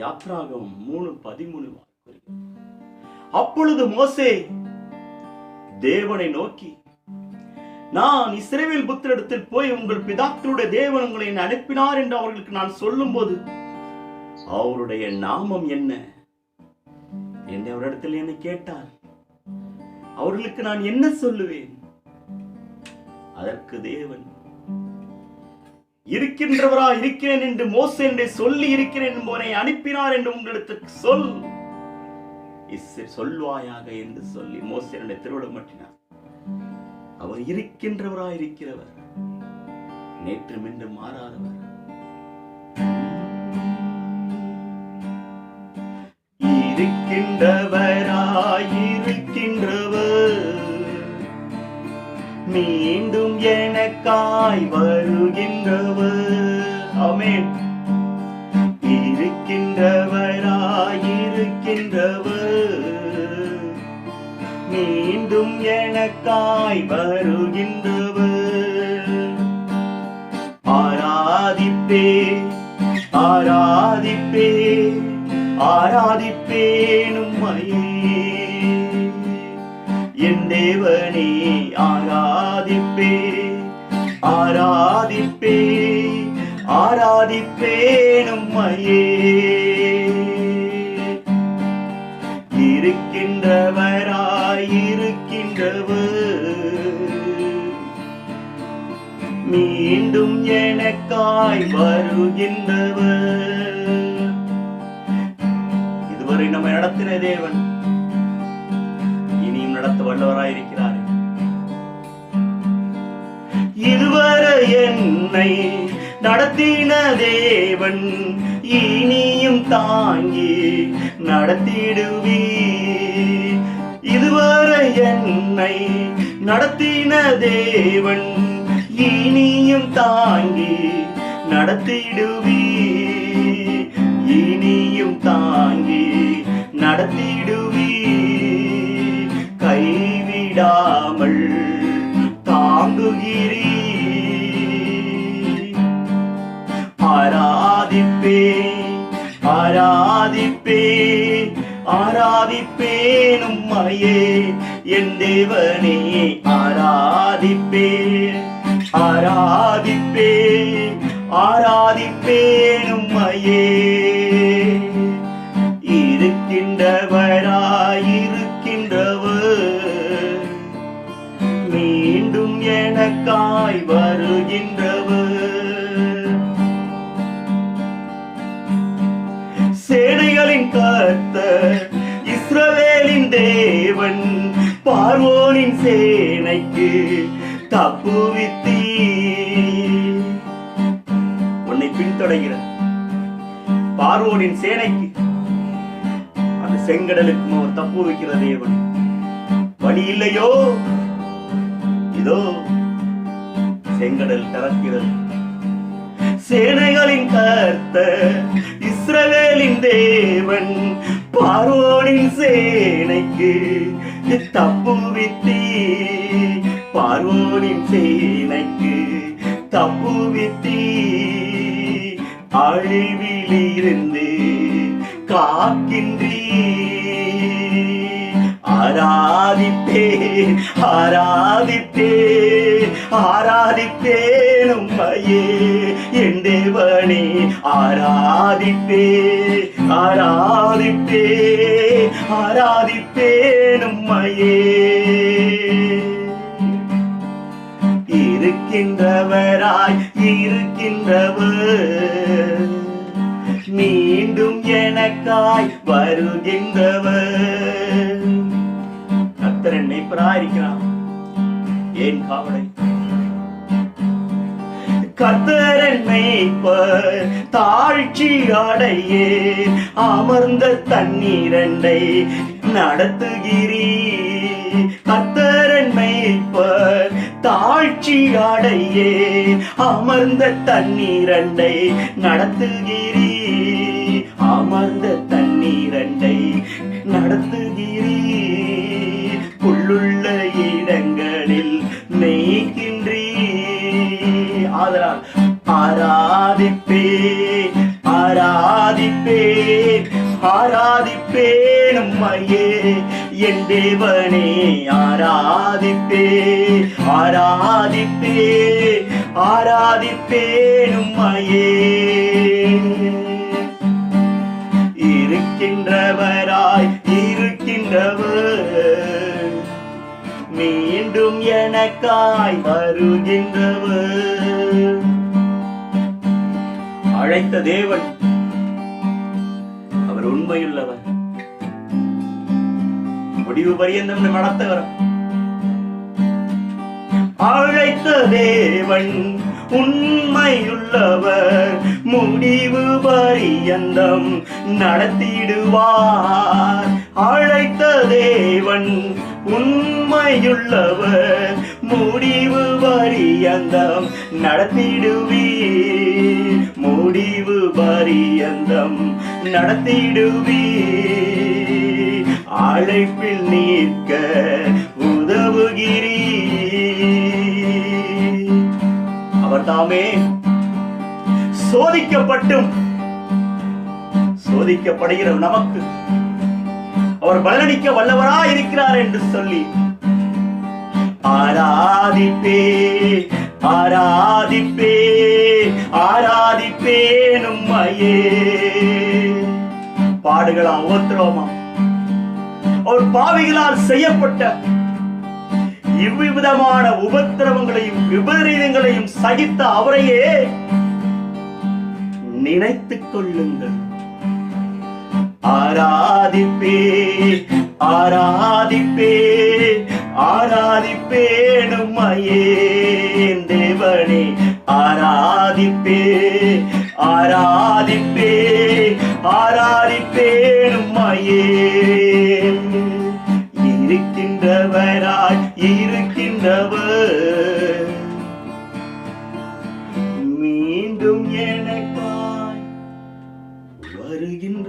யாத்ராகம் மூணு பதிமூணு வாக்குறுகிறது. அப்பொழுது மோசே தேவனை நோக்கி நான் இஸ்ரேவேல் புத்திரத்தில் போய் உங்கள் பிதாக்களுடைய தேவன் உங்களை அனுப்பினார் என்று அவர்களுக்கு நான் சொல்லும்போது அவருடைய நாமம் என்ன? என்னை அவரிடத்தில் என்னை கேட்டார். அவர்களுக்கு நான் என்ன சொல்லுவேன்? அதற்கு தேவன் இருக்கின்றவரா இருக்கிறேன் என்று மோசே என்று சொல்லி இருக்கிறேன் என்பவனை அனுப்பினார் என்று உங்களுக்கு சொல். சொல்வாயாக என்று சொல்லி மோசேனுடைய திருவிடம் மாட்டினார் அவர் இருக்கின்றவரா இருக்கிறவர் நேற்று என்று மாறாதவர். இருக்கின்றவராயிருக்கின்றவர் மீண்டும் எனக்காய் வருகின்றவர் ஆமென். இருக்கின்றவராயிருக்கின்றவர் மீண்டும் எனக்காய் வருகின்றவர் ஆராதிப்பே ஆராதிப்பே ஆராதிப்பேனும் என் தேவனே ஆராதிப்பே. ஆராதிப்பே ஆராதிப்பேனும் இருக்கின்றவராயிருக்கின்றவர் மீண்டும் எனக்காய் வருகின்றவர் இதுவரை நம்ம நடத்தின தேவன் இனியும் நடத்த வல்லவராயிருக்கிறார். இதுவரை என்னை நடத்தின தேவன் இனியும் தாங்கி நடத்திடுவி இதுவரை என்னை நடத்தின தேவன் இனியும் தாங்கி நடத்திடுவி இனியும் தாங்கி நடத்திடுவீ ஆராதிப்பே ஆராதிப்பேன் உம்மையே என் தேவனே ஆராதிப்பே ஆராதிப்பே ஆராதிப்பேன் உம்மையே சேனைகளின் காத்த இஸ்ரவேலின் தேவன் பார்வோனின் சேனைக்கு தப்புவித்தி உன்னை பின்தொடர்கிற பார்வோனின் சேனைக்கு அந்த செங்கடலுக்கும் அவர் தப்பு வைக்கிற தேவன். வழி இல்லையோ? இதோ செங்கடல் திறக்கிறது. சேனைகளின் கர்த்தர் இஸ்ரவேலின் தேவன் பார்வோனின் சேனைக்கு தப்புவித்தீ பார்வோனின் சேனைக்கு தப்புவித்தீ அழிவிலிருந்து காக்கின்றீ. ஆராதித்தே ஆராதித்தே ஆராதிப்பேன் உம்மையே. என் தேவனே ஆராதிப்பே ஆராதிப்பே ஆராதிப்பேன் உம்மையே. இருக்கின்றவராய் இருக்கின்றவர். மீண்டும் எனக்காய் வருகின்றவர். கர்த்தர் என்னை இருக்கிறான் ஏன் காவலை கத்தரன் மேய்ப்பர் தாழ்ச்சி அடையே. அமர்ந்த தண்ணீரண்டை நடத்துகிறீ கத்தரன் மேய்ப்பர் தாழ்ச்சி அடையே. அமர்ந்த தண்ணீரண்டை நடத்துகிறீ அமர்ந்த தண்ணீரண்டை நடத்துகிறீ புல்லுள்ள என் தேவனே ஆராதிப்பே ஆராதிப்பே ஆராதிப்பேன் உம்மையே. இருக்கின்றவராய் இருக்கின்றவர். மீண்டும் எனக்காய் வருகின்றவர். அழைத்த தேவன் அவர் உண்மையுள்ளவர். முடிவு பரியந்தம் நடத்தவர் அழைத்த தேவன் உண்மையுள்ளவர். முடிவு பரியந்தம் நடத்திடுவார். அழைத்த தேவன் உண்மையுள்ளவர். முடிவு பரியந்தம் நடத்திடுவீர். முடிவு பரியந்தம் நடத்திடுவீர். அழைப்பில் நிற்க உதவுகிறீ அவர் தாமே சோதிக்கப்பட்டும். சோதிக்கப்படுகிற நமக்கு அவர் பலனளிக்க வல்லவரா இருக்கிறார் என்று சொல்லி ஆராதிப்பே ஆராதிப்பே ஆராதிப்பேனும் ஐயே பாடுகளா உபத்திரவமா ஒரு பாவிகளால் செய்யப்பட்ட இவ்விதமான உபத்திரவங்களையும் விபரீதங்களையும் சகித்த அவரையே நினைத்துக் கொள்ளுங்கள். ஆராதிப்பே ஆராதிப்பே ஆராதிப்பேனும் ஐயேன் தேவனே ஆராதிப்பே ஆராதிப்பே ஆராதிப்பேனும் ஐயேன் இருக்கின்றவராய் இருக்கின்றவர். மீண்டும் எனக்காய் வருகின்ற